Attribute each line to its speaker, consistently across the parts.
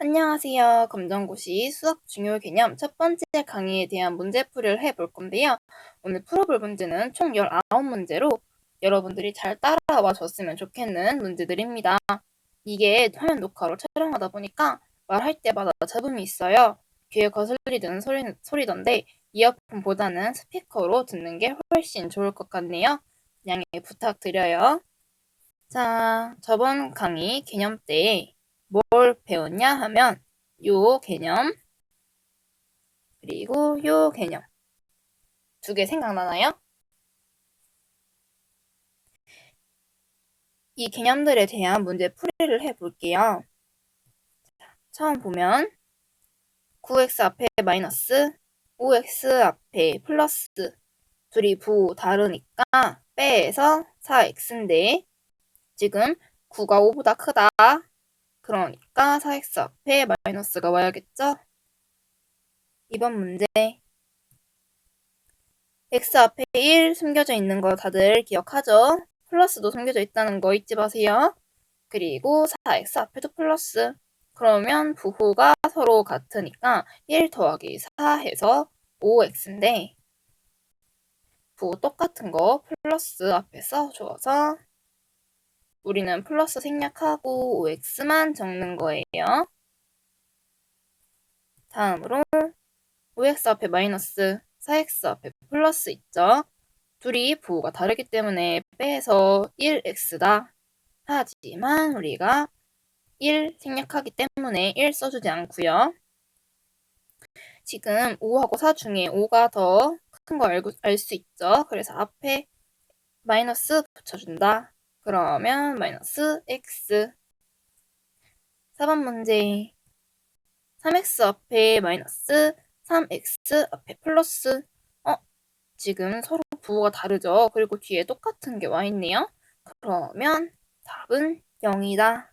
Speaker 1: 안녕하세요. 검정고시 수학 중요 개념 첫 번째 강의에 대한 문제풀이를 해볼 건데요. 오늘 풀어볼 문제는 총 19문제로 여러분들이 잘 따라와 줬으면 좋겠는 문제들입니다. 이게 화면 녹화로 촬영하다 보니까 말할 때마다 잡음이 있어요. 귀에 거슬리 드는 소리, 소리던데 이어폰보다는 스피커로 듣는 게 훨씬 좋을 것 같네요. 양해 부탁드려요. 자, 저번 강의 개념 때 뭘 배웠냐 하면 요 개념 그리고 요 개념 두 개 생각나나요? 이 개념들에 대한 문제 풀이를 해볼게요. 처음 보면 9x 앞에 마이너스 5x 앞에 플러스 둘이 부 다르니까 빼서 4x인데 지금 9가 5보다 크다. 그러니까 4x 앞에 마이너스가 와야겠죠? 이번 문제 x 앞에 1 숨겨져 있는 거 다들 기억하죠? 플러스도 숨겨져 있다는 거 잊지 마세요. 그리고 4x 앞에도 플러스. 그러면 부호가 서로 같으니까 1 더하기 4 해서 5x인데 부호 똑같은 거 플러스 앞에 써줘서 우리는 플러스 생략하고 5x만 적는 거예요. 다음으로 5x 앞에 마이너스 4x 앞에 플러스 있죠. 둘이 부호가 다르기 때문에 빼서 1x다. 하지만 우리가 1 생략하기 때문에 1 써주지 않고요. 지금 5하고 4 중에 5가 더 큰 거 알수 있죠. 그래서 앞에 마이너스 붙여준다. 그러면 마이너스 x 4번 문제 3x 앞에 마이너스 3x 앞에 플러스 어? 지금 서로 부호가 다르죠? 그리고 뒤에 똑같은 게 와 있네요. 그러면 답은 0이다.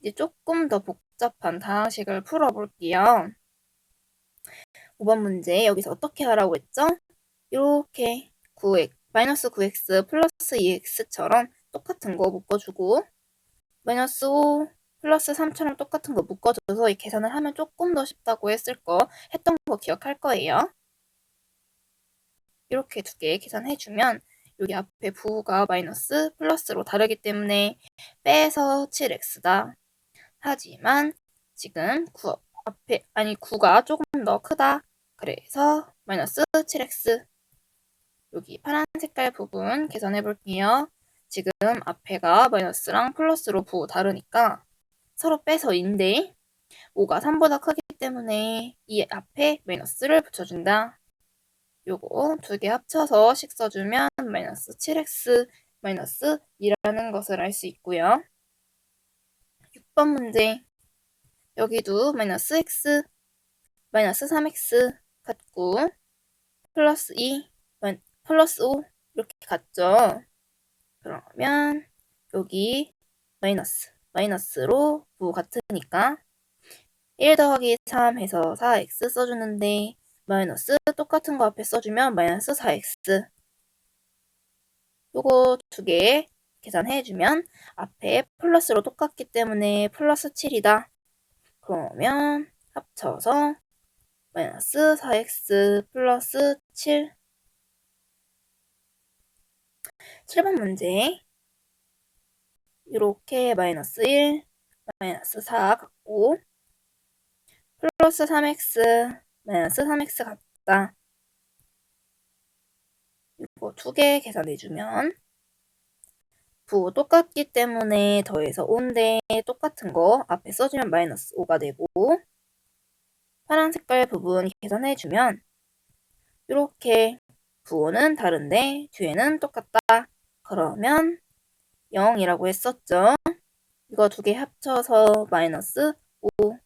Speaker 1: 이제 조금 더 복잡한 다항식을 풀어볼게요. 5번 문제 여기서 어떻게 하라고 했죠? 이렇게 9x 마이너스 9x 플러스 2x처럼 똑같은 거 묶어주고 마이너스 5 플러스 3처럼 똑같은 거 묶어줘서 이 계산을 하면 조금 더 쉽다고 했을 거 했던 거 기억할 거예요. 이렇게 두 개 계산해주면 여기 앞에 부호가 마이너스 플러스로 다르기 때문에 빼서 7x다. 하지만 지금 9 앞에 아니 9가 조금 더 크다. 그래서 마이너스 7x 여기 파란 색깔 부분 계산해 볼게요. 지금 앞에가 마이너스랑 플러스로 부호 다르니까 서로 빼서 인데 5가 3보다 크기 때문에 이 앞에 마이너스를 붙여준다. 요거 두 개 합쳐서 식 써주면 마이너스 7x 마이너스 2라는 것을 알 수 있고요. 6번 문제 여기도 마이너스 x 마이너스 3x 같고 플러스 2 플러스 5 이렇게 갔죠. 그러면 여기 마이너스 마이너스로 부 같으니까 1 더하기 3 해서 4x 써주는데 마이너스 똑같은 거 앞에 써주면 마이너스 4x 요거 두 개 계산해주면 앞에 플러스로 똑같기 때문에 플러스 7이다. 그러면 합쳐서 마이너스 4x 플러스 7 7번 문제 이렇게 마이너스 1, 마이너스 4 같고 플러스 3x, 마이너스 3x 같다. 이거 두 개 계산해주면 부 똑같기 때문에 더해서 5인데 똑같은 거 앞에 써주면 마이너스 5가 되고 파란 색깔 부분 계산해주면 이렇게 부호는 다른데 뒤에는 똑같다. 그러면 0이라고 했었죠. 이거 두 개 합쳐서 마이너스 5.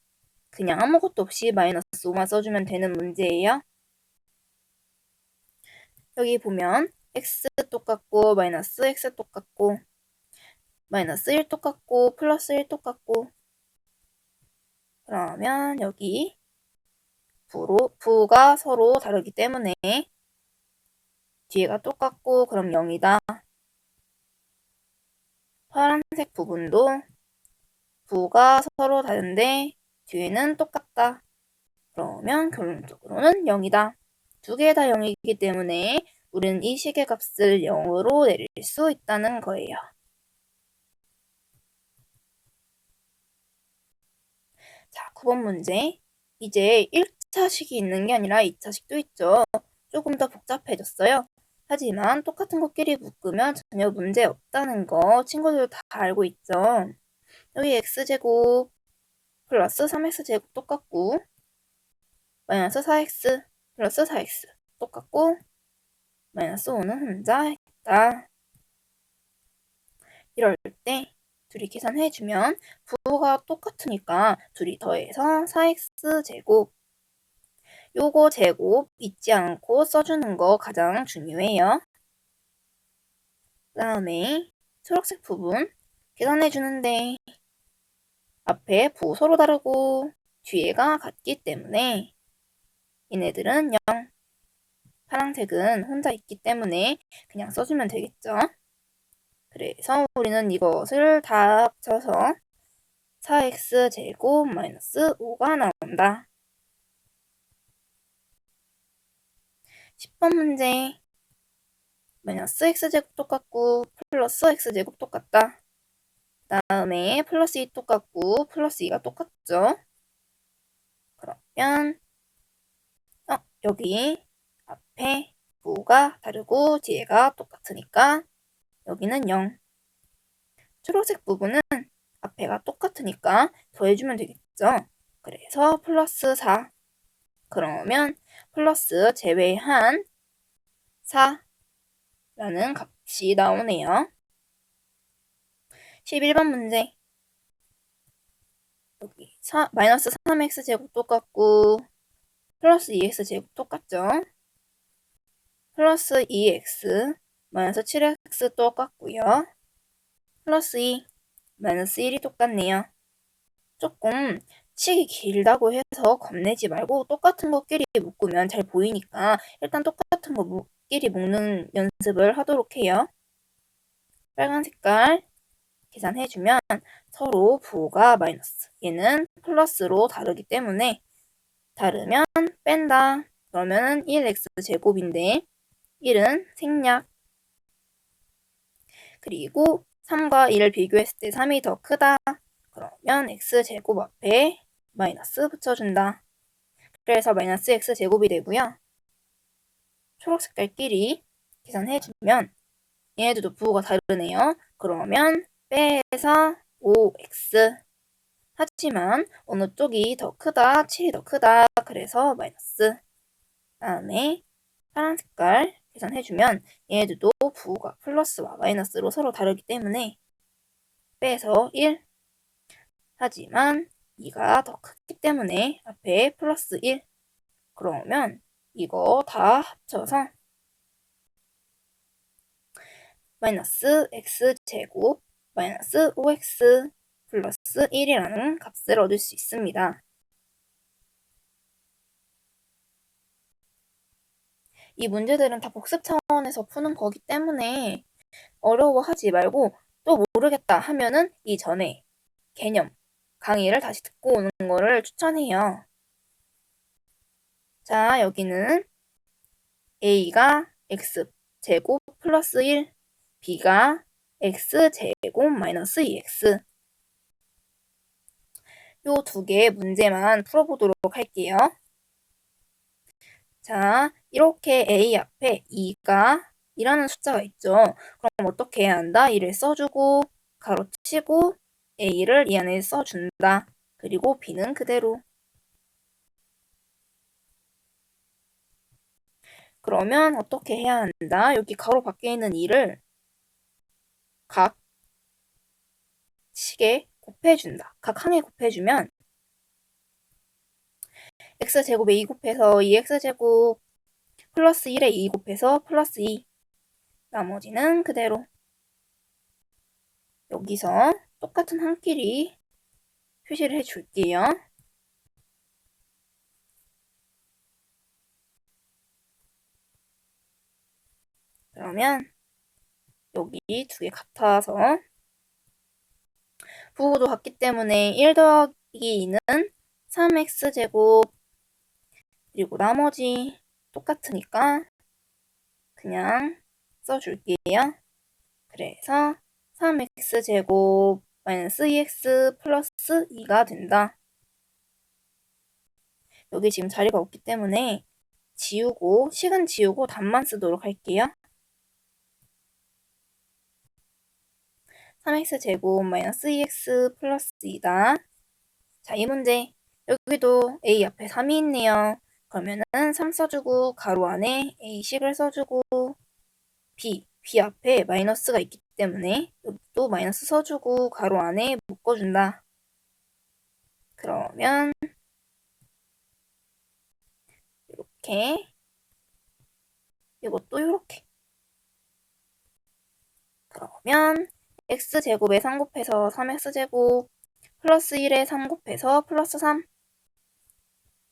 Speaker 1: 그냥 아무것도 없이 마이너스 5만 써주면 되는 문제예요. 여기 보면 x 똑같고 마이너스 x 똑같고 마이너스 1 똑같고 플러스 1 똑같고 그러면 여기 부로, 부가 서로 다르기 때문에 뒤에가 똑같고 그럼 0이다. 파란색 부분도 부가 서로 다른데 뒤에는 똑같다. 그러면 결론적으로는 0이다. 두 개 다 0이기 때문에 우리는 이 식의 값을 0으로 내릴 수 있다는 거예요. 자, 9번 문제. 이제 1차식이 있는 게 아니라 2차식도 있죠. 조금 더 복잡해졌어요. 하지만 똑같은 것끼리 묶으면 전혀 문제 없다는 거 친구들 다 알고 있죠. 여기 x제곱 플러스 3x제곱 똑같고 마이너스 4x 플러스 4x 똑같고 마이너스 5는 혼자 있다. 이럴 때 둘이 계산해주면 부호가 똑같으니까 둘이 더해서 4x제곱 요거 제곱 잊지 않고 써주는 거 가장 중요해요. 그 다음에 초록색 부분 계산해 주는데 앞에 부 서로 다르고 뒤에가 같기 때문에 얘네들은 0 파란색은 혼자 있기 때문에 그냥 써주면 되겠죠. 그래서 우리는 이것을 다 합쳐서 4x제곱 마이너스 5가 나온다. 10번 문제 마이너스 x제곱 똑같고 플러스 x제곱 똑같다. 다음에 플러스 2 똑같고 플러스 2가 똑같죠. 그러면 어, 여기 앞에 부가 다르고 뒤에가 똑같으니까 여기는 0. 초록색 부분은 앞에가 똑같으니까 더해주면 되겠죠. 그래서 플러스 4. 그러면 플러스 제외한 4라는 값이 나오네요. 11번 문제. 여기 4, 마이너스 3x제곱 똑같고 플러스 2x제곱 똑같죠? 플러스 2x 마이너스 7x 똑같고요. 플러스 2 마이너스 1이 똑같네요. 조금 식이 길다고 해서 겁내지 말고 똑같은 것끼리 묶으면 잘 보이니까 일단 똑같은 거끼리 묶는 연습을 하도록 해요. 빨간 색깔 계산해주면 서로 부호가 마이너스 얘는 플러스로 다르기 때문에 다르면 뺀다. 그러면 1x 제곱인데 1은 생략 그리고 3과 2를 비교했을 때 3이 더 크다. 그러면 x제곱 앞에 마이너스 붙여준다. 그래서 마이너스 x제곱이 되고요. 초록 색깔끼리 계산해주면 얘네들도 부호가 다르네요. 그러면 빼서 5x 하지만 어느 쪽이 더 크다, 7이 더 크다. 그래서 마이너스 다음에 파란 색깔 계산해주면 얘네들도 부호가 플러스와 마이너스로 서로 다르기 때문에 빼서 1 하지만 2가 더 크기 때문에 앞에 플러스 1 그러면 이거 다 합쳐서 마이너스 x제곱 마이너스 5x 플러스 1이라는 값을 얻을 수 있습니다. 이 문제들은 다 복습 차원에서 푸는 거기 때문에 어려워하지 말고 또 모르겠다 하면은 이전에 개념 강의를 다시 듣고 오는 거를 추천해요. 자, 여기는 a가 x제곱 플러스 1, b가 x제곱 마이너스 2x 요 두 개의 문제만 풀어보도록 할게요. 자, 이렇게 a 앞에 2가 이라는 숫자가 있죠. 그럼 어떻게 해야 한다? 2를 써주고 가로치고 a를 이 안에 써준다. 그리고 b는 그대로. 그러면 어떻게 해야 한다? 여기 가로 밖에 있는 2를 각 식에 곱해준다. 각 항에 곱해주면 x제곱에 2 곱해서 2x제곱 플러스 1에 2 곱해서 플러스 2 나머지는 그대로 여기서 똑같은 한 끼리 표시를 해 줄게요. 그러면 여기 두 개 같아서 부호도 같기 때문에 1 더하기 2는 3x제곱 그리고 나머지 똑같으니까 그냥 써줄게요. 그래서 3x제곱 마이너스 2x 플러스 2가 된다. 여기 지금 자리가 없기 때문에 지우고 식은 지우고 답만 쓰도록 할게요. 3x제곱 마이너스 2x 플러스 2다. 자, 이 문제 여기도 a 앞에 3이 있네요. 그러면은 3 써주고 가로 안에 a식을 써주고 b, b 앞에 마이너스가 있기 때문에 도 마이너스 써주고 가로 안에 묶어준다. 그러면 이렇게 이것도 이렇게 그러면 x제곱에 3 곱해서 3x제곱 플러스 1에 3 곱해서 플러스 3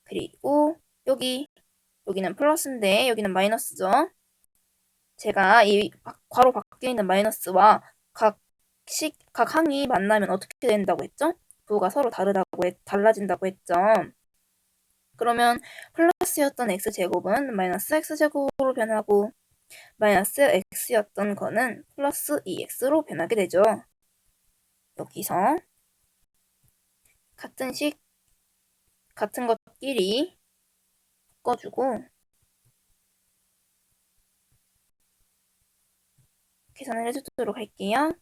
Speaker 1: 그리고 여기 여기는 플러스인데 여기는 마이너스죠. 제가 이 괄호 밖에 있는 마이너스와 각 식, 각 항이 만나면 어떻게 된다고 했죠? 부호가 서로 다르다고 했, 달라진다고 했죠. 그러면 플러스였던 x제곱은 마이너스 x제곱으로 변하고 마이너스 x였던 거는 플러스 2x로 변하게 되죠. 여기서 같은 식, 같은 것끼리 바꿔주고 계산을 해주도록 할게요.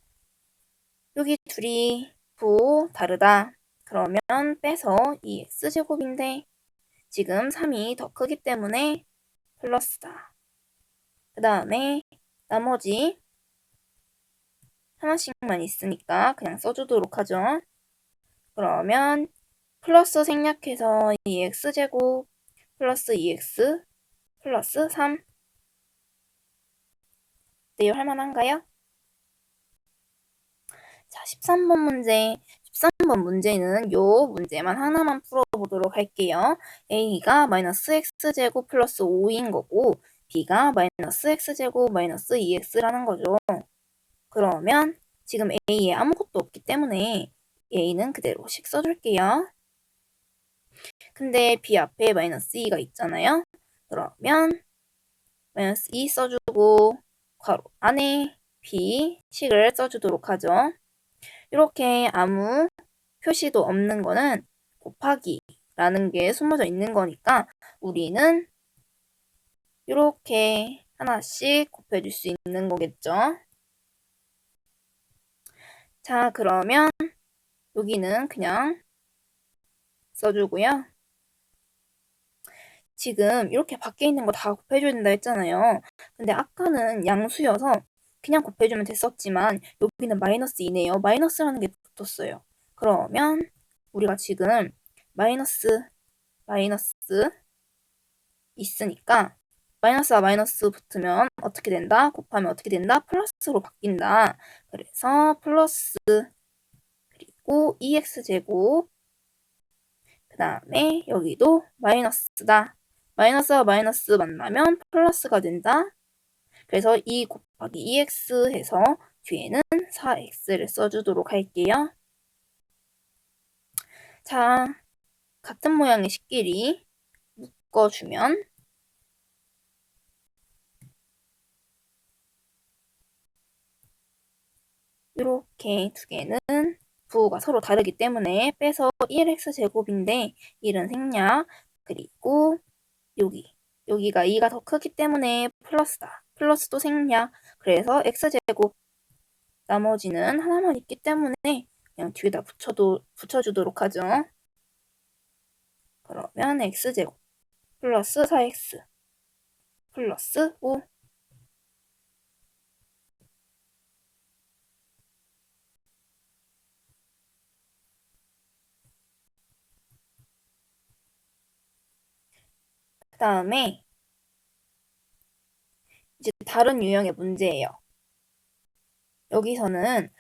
Speaker 1: 여기 둘이 부 다르다. 그러면 빼서 2x제곱인데 지금 3이 더 크기 때문에 플러스다. 그 다음에 나머지 하나씩만 있으니까 그냥 써주도록 하죠. 그러면 플러스 생략해서 2x제곱 플러스 2x 플러스 3 어때요? 할만한가요? 자, 13번 문제. 13번 문제는 요 문제만 하나만 풀어보도록 할게요. a가 마이너스 x제곱 플러스 5인 거고 b가 마이너스 x제곱 마이너스 2x라는 거죠. 그러면 지금 a에 아무것도 없기 때문에 a는 그대로 식 써줄게요. 근데 b 앞에 마이너스 2가 있잖아요. 그러면 마이너스 2 써주고 괄호 안에 b 식을 써주도록 하죠. 이렇게 아무 표시도 없는 거는 곱하기라는 게 숨어져 있는 거니까 우리는 이렇게 하나씩 곱해줄 수 있는 거겠죠. 자, 그러면 여기는 그냥 써주고요. 지금 이렇게 밖에 있는 거 다 곱해줘야 된다 했잖아요. 근데 아까는 양수여서 그냥 곱해주면 됐었지만 여기는 마이너스 2네요. 마이너스라는 게 붙었어요. 그러면 우리가 지금 마이너스 마이너스 있으니까 마이너스와 마이너스 붙으면 어떻게 된다? 곱하면 어떻게 된다? 플러스로 바뀐다. 그래서 플러스 그리고 2x제곱 그 다음에 여기도 마이너스다. 마이너스와 마이너스 만나면 플러스가 된다. 그래서 2 곱하기 2x 해서 뒤에는 4x를 써주도록 할게요. 자, 같은 모양의 식끼리 묶어주면 이렇게 두 개는 부호가 서로 다르기 때문에 빼서 1x제곱인데 1은 생략 그리고 여기 여기가 2가 더 크기 때문에 플러스다. 플러스도 생략 그래서 x제곱 나머지는 하나만 있기 때문에 그냥 뒤에다 붙여도, 붙여주도록 하죠. 그러면 x제곱 플러스 4x 플러스 5그 다음에 이제 다른 유형의 문제예요. 여기서는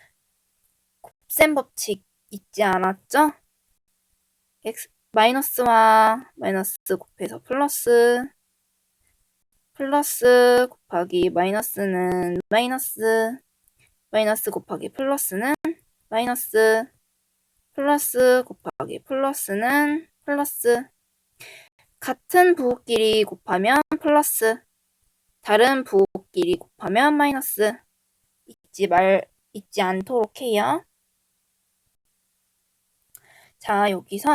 Speaker 1: 곱셈 법칙 있지 않았죠? x 마이너스와 마이너스 곱해서 플러스 플러스 곱하기 마이너스는 마이너스 마이너스 곱하기 플러스는 마이너스 플러스 곱하기 플러스는 플러스 같은 부호끼리 곱하면 플러스 다른 부호끼리 곱하면 마이너스 잊지 말 잊지 않도록 해요. 자 여기서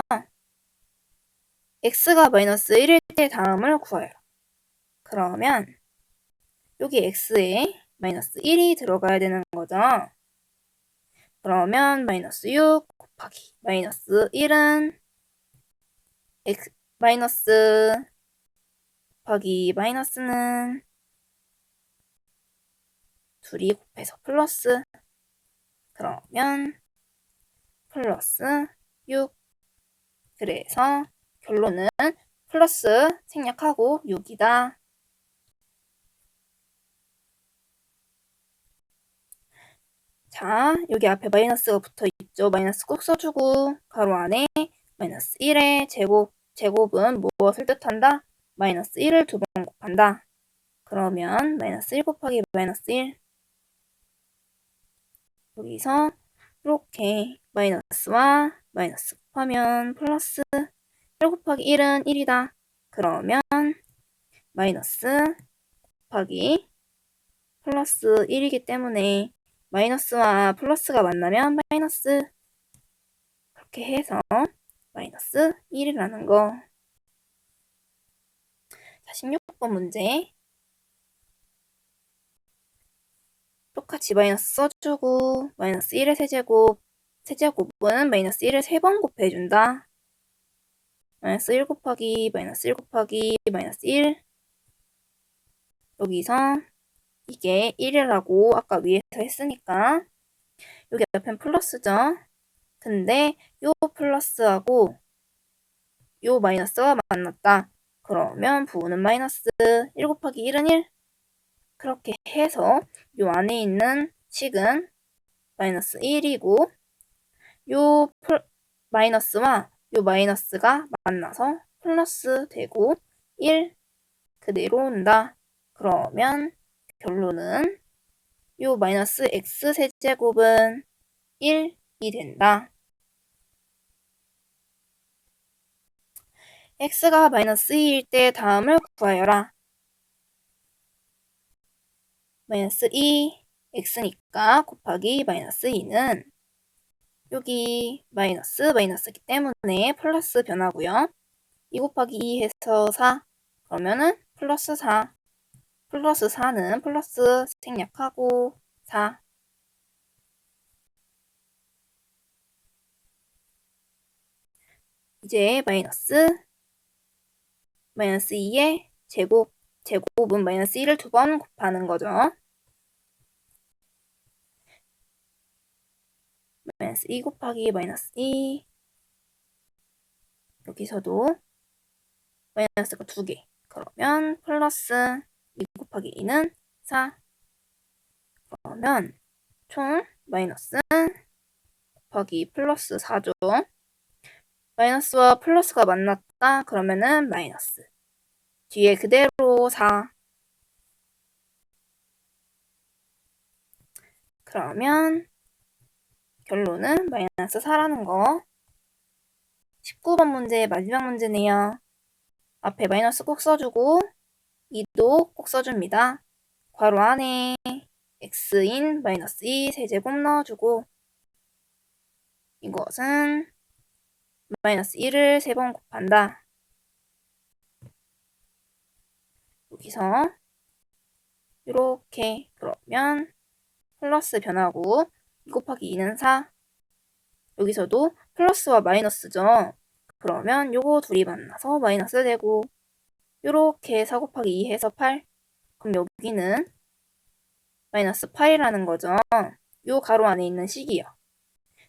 Speaker 1: x가 마이너스 1일 때 다음을 구해요. 그러면 여기 x에 마이너스 1이 들어가야 되는 거죠. 그러면 마이너스 6 곱하기 마이너스 1은 x 마이너스 곱하기 마이너스는 둘이 곱해서 플러스 그러면 플러스 6 그래서 결론은 플러스 생략하고 6이다. 자, 여기 앞에 마이너스가 붙어 있죠. 마이너스 꼭 써주고 가로 안에 마이너스 1의 제곱, 제곱은 무엇을 뜻한다? 마이너스 1을 두 번 곱한다. 그러면 마이너스 1 곱하기 마이너스 1 여기서 이렇게 마이너스와 마이너스 곱하면 플러스 1 곱하기 1은 1이다. 그러면 마이너스 곱하기 플러스 1이기 때문에 마이너스와 플러스가 만나면 마이너스 그렇게 해서 마이너스 1이라는 거. 자, 16번 문제. 똑같이 마이너스 써주고 마이너스 1의 세제곱 세제곱은 마이너스 1을 3번 곱해준다. 마이너스 1 곱하기 마이너스 1 곱하기 마이너스 1 여기서 이게 1이라고 아까 위에서 했으니까 여기 옆엔 플러스죠. 근데 요 플러스하고 요 마이너스가 만났다. 그러면 부호는 마이너스 1 곱하기 1은 1 그렇게 해서 요 안에 있는 식은 마이너스 1이고 요 플, 마이너스와 요 마이너스가 만나서 플러스 되고 1 그대로 온다. 그러면 결론은 요 마이너스 x 세제곱은 1이 된다. x가 마이너스 2일 때 다음을 구하여라. 마이너스 2 x니까 곱하기 마이너스 2는 여기 마이너스 마이너스기 때문에 플러스 변하고요. 2 곱하기 2 해서 4 그러면은 플러스 4 플러스 4는 플러스 생략하고 4 이제 마이너스 마이너스 2의 제곱 제곱은 마이너스 1을 두 번 곱하는 거죠. 마이너스 2 곱하기 마이너스 2 여기서도 마이너스가 두 개. 그러면 플러스 2 곱하기 2는 4 그러면 총 마이너스 곱하기 플러스 4죠. 마이너스와 플러스가 만났다. 그러면은 마이너스 뒤에 그대로 4 그러면 결론은 마이너스 4라는 거 19번 문제 마지막 문제네요. 앞에 마이너스 꼭 써주고 2도 꼭 써줍니다. 괄호 안에 x인 마이너스 2 세제곱 넣어주고 이것은 마이너스 1을 3번 곱한다. 여기서 이렇게 그러면 플러스 변하고 2 곱하기 2는 4 여기서도 플러스와 마이너스죠. 그러면 요거 둘이 만나서 마이너스 되고 요렇게 4 곱하기 2 해서 8 그럼 여기는 마이너스 8이라는 거죠. 요 가로 안에 있는 식이요.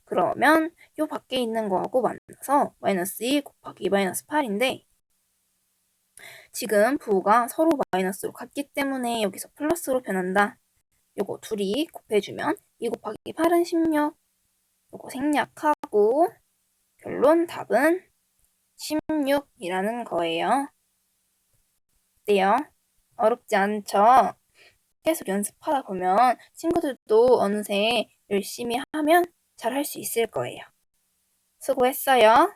Speaker 1: 그러면 요 밖에 있는 거하고 만나서 마이너스 2 곱하기 마이너스 8인데 지금 부호가 서로 마이너스로 같기 때문에 여기서 플러스로 변한다. 요거 둘이 곱해주면 2 곱하기 8은 16 요거 생략하고 결론 답은 16이라는 거예요. 어때요? 어렵지 않죠? 계속 연습하다 보면 친구들도 어느새 열심히 하면 잘 할 수 있을 거예요. 수고했어요.